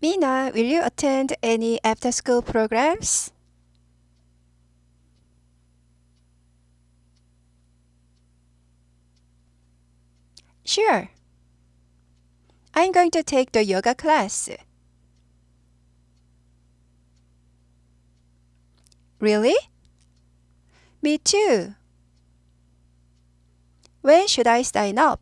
Mina, will you attend any after school programs? Sure. I'm going to take the yoga class. Really? Me too. When should I sign up?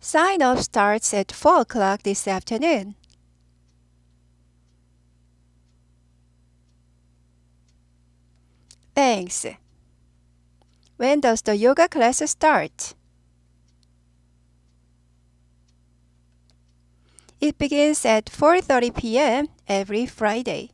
Sign up starts at 4 o'clock this afternoon. Thanks. When does the yoga class start? It begins at 4:30 p.m. every Friday.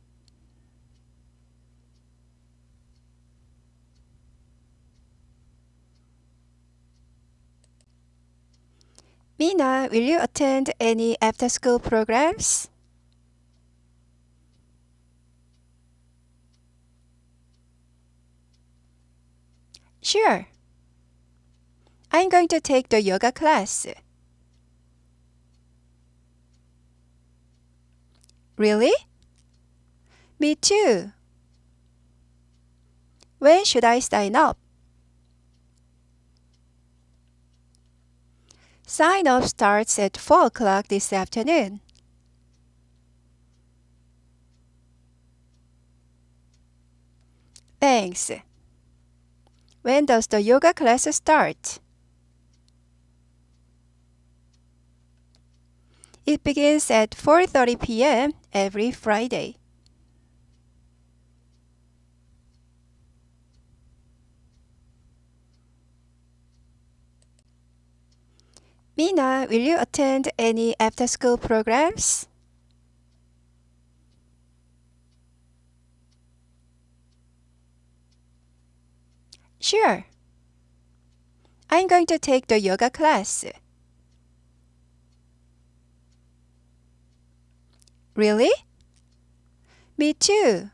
Mina, will you attend any after school programs? Sure. I'm going to take the yoga class. Really? Me too. When should I sign up? Sign up starts at 4 o'clock this afternoon. Thanks. When does the yoga class start? It begins at 4:30 p.m. every Friday. Mina, will you attend any after school programs? Sure. I'm going to take the yoga class. Really? Me too.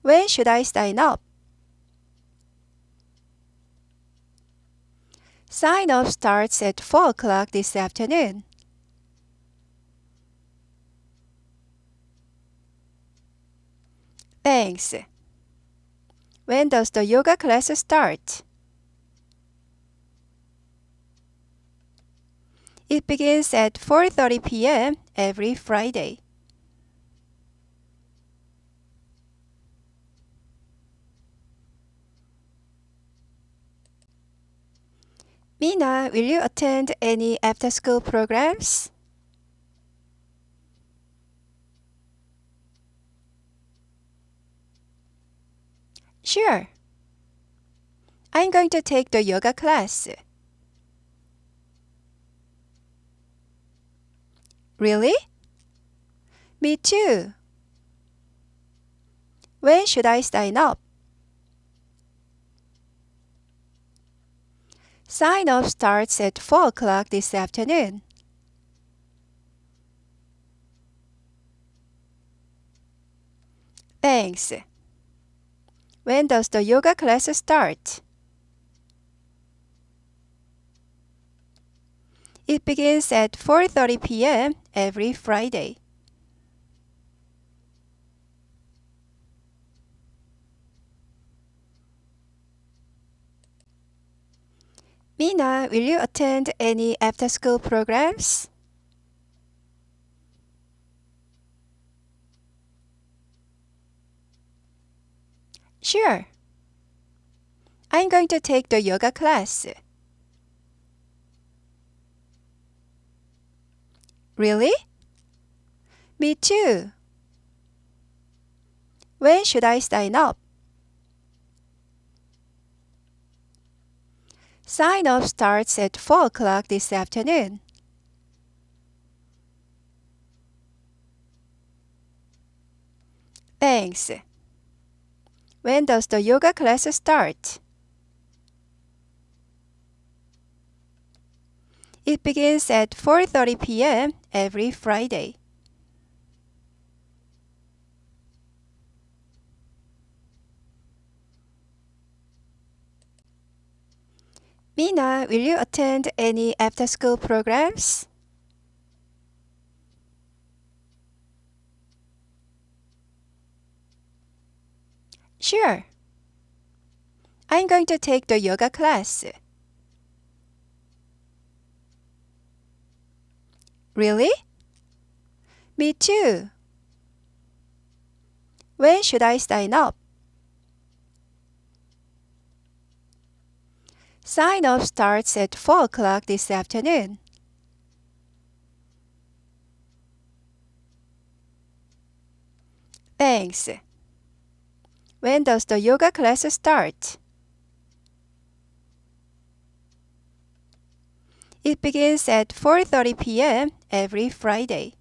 When should I sign up? Sign up starts at 4 o'clock this afternoon. Thanks. When does the yoga class start? It begins at 4:30 p.m. every Friday. Mina, will you attend any after school programs? Sure. I'm going to take the yoga class. Really? Me too. When should I sign up? Sign up starts at 4 o'clock this afternoon. Thanks. When does the yoga class start? It begins at 4:30 p.m. every Friday. Mina, will you attend any after school programs? Sure. I'm going to take the yoga class. Really? Me too. When should I sign up? Sign up starts at 4 o'clock this afternoon. Thanks. When does the yoga class start? It begins at 4:30 p.m. every Friday. Mina will you attend any after school programs? Sure. I'm going to take the yoga class. Really? Me too. When should I sign up? Sign up starts at 4 o'clock this afternoon. Thanks. When does the yoga class start? It begins at 4:30 p.m. every Friday.